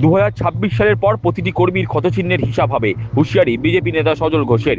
দু হাজার ছাব্বিশ সালের পর প্রতিটি কর্মীর ক্ষতচিহ্নের হিসাব হবে হুঁশিয়ারি বিজেপি নেতা সজল ঘোষের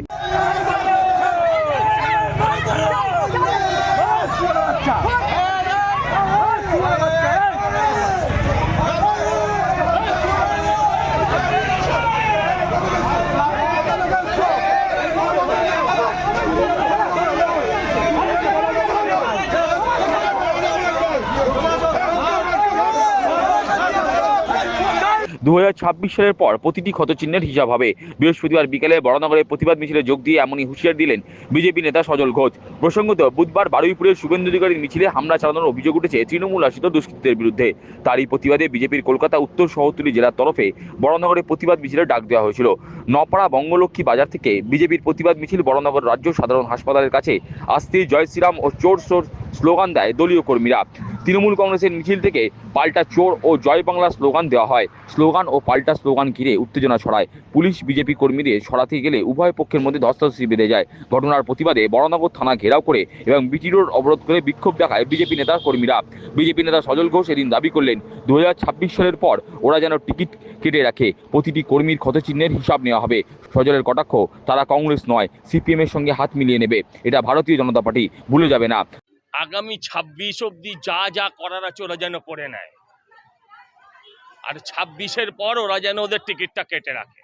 দুহাজার ছাব্বিশ সালের পর প্রতিটি ক্ষতচিহ্নের হিসাব হবে। বৃহস্পতিবার বিকেলে বড়নগরে প্রতিবাদ মিছিলে যোগ দিয়ে এমনই হুঁশিয়ার দিলেন বিজেপি নেতা সজল ঘোষ। প্রসঙ্গত, বুধবার বারুইপুরের শুভেন্দু অধিকারীর মিছিলে হামলা চালানোর অভিযোগ উঠেছে তৃণমূল শাসিত দুষ্কৃতীদের বিরুদ্ধে। তারই প্রতিবাদে বিজেপির কলকাতা, উত্তর শহরতলি জেলার তরফে বড়নগরে প্রতিবাদ মিছিলের ডাক দেওয়া হয়েছিল। নপাড়া বঙ্গলক্ষ্মী বাজার থেকে বিজেপির প্রতিবাদ মিছিল বড়নগর রাজ্য সাধারণ হাসপাতালের কাছে। আসতে জয় শ্রীরাম ও চোর সোর স্লোগান দেয় দলীয় কর্মীরা। তৃণমূল কংগ্রেসের মিছিল থেকে পাল্টা চোর ও জয় বাংলা স্লোগান দেওয়া হয়। স্লোগান ও পাল্টা স্লোগান ঘিরে উত্তেজনা ছড়ায়। পুলিশ, বিজেপি কর্মীদের সরাতে গেলে উভয় পক্ষের মধ্যে ধস্তাধস্তি বেঁধে যায়। ঘটনার প্রতিবাদে বড়নগর থানা ঘেরাও করে এবং বিটি রোড অবরোধ করে বিক্ষোভ দেখায় বিজেপি নেতা কর্মীরা। বিজেপি নেতা সজল ঘোষ এদিন দাবি করলেন দু হাজার ছাব্বিশ সালের পর ওরা যেন টিকিট কেটে রাখে। প্রতিটি কর্মীর ক্ষতচিহ্নের হিসাব নেওয়া হবে। সজলের কটাক্ষ, তারা কংগ্রেস নয়, সিপিএমের সঙ্গে হাত মিলিয়ে নেবে। এটা ভারতীয় জনতা পার্টি, ভুলে যাবে না। আগামী ছাব্বিশ অবধি যা যা করার আছে ওরা যেন করে নেয়। আর ছাব্বিশের পর ওরা যেন ওদের টিকিটটা কেটে রাখে।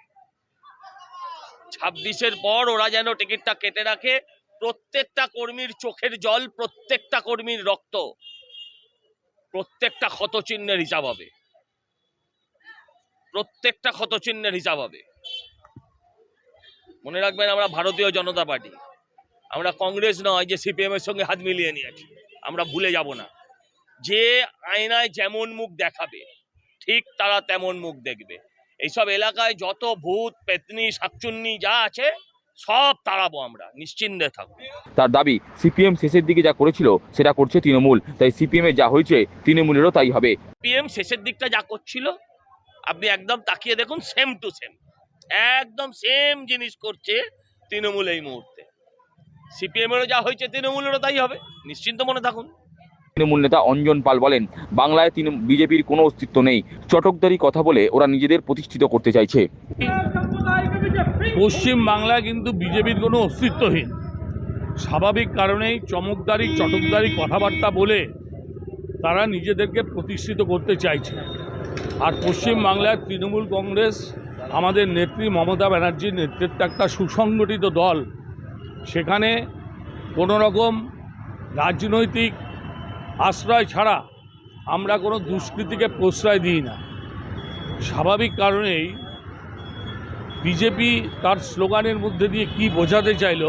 ছাব্বিশের পর ওরা যেন টিকিটটা কেটে রাখে, প্রত্যেকটা কর্মীর চোখের জল, প্রত্যেকটা কর্মীর রক্ত, প্রত্যেকটা ক্ষতচিহ্নের হিসাব হবে। প্রত্যেকটা ক্ষতচিহ্নের হিসাব হবে। মনে রাখবেন আমরা ভারতীয় জনতা পার্টি। আমরা কংগ্রেস নয় যে সিপিএমের সঙ্গে হাত মিলিয়ে নিয়েছি। আমরা ভুলে যাব না। যে আয়নায় যেমন মুখ দেখাবে ঠিক তারা তেমন মুখ দেখবে। এইসব এলাকায় যত ভূত পেতনি শাকচুন্নি যা আছে সব তাড়াবো আমরা নিশ্চিন্তে থাকব। তার দাবি সিপিএম শেষের দিকে যা করেছিল সেটা করছে তৃণমূল। তাই সিপিএমে যা হয়েছে তৃণমূলেরও তাই হবে। পিএম শেষের দিকটা যা করছিল আপনি একদম তাকিয়ে দেখুন সেম টু সেম একদম সেম জিনিস করছে তৃণমূল এই মুহূর্তে। সিপিএমেরও যা হয়েছে তৃণমূলেরও তাই হবে। নিশ্চিন্ত মনে থাকুন। তৃণমূল নেতা অঞ্জন পাল বলেন বাংলায় তৃণ বিজেপির কোনো অস্তিত্ব নেই। চটকদারি কথা বলে ওরা নিজেদের প্রতিষ্ঠিত করতে চাইছে। পশ্চিম বাংলায় কিন্তু বিজেপির কোনো অস্তিত্বহীন। স্বাভাবিক কারণেই চমকদারি চটকদারি কথাবার্তা বলে তারা নিজেদেরকে প্রতিষ্ঠিত করতে চাইছে। আর পশ্চিম বাংলায় তৃণমূল কংগ্রেস আমাদের নেত্রী মমতা ব্যানার্জির নেতৃত্বে একটা সুসংগঠিত দল সেখানে কোনো রকম রাজনৈতিক আশ্রয় ছাড়া আমরা কোনো দুষ্কৃতিকে প্রশ্রয় দিই না। স্বাভাবিক কারণেই বিজেপি তার স্লোগানের মধ্যে দিয়ে কি বোঝাতে চাইল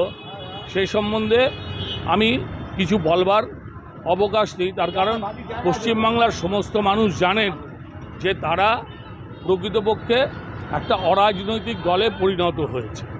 সেই সম্বন্ধে আমি কিছু বলবার অবকাশ দিই তার কারণ পশ্চিমবাংলার সমস্ত মানুষ জানেন যে তারা প্রকৃতপক্ষে একটা অরাজনৈতিক দলে পরিণত হয়েছে।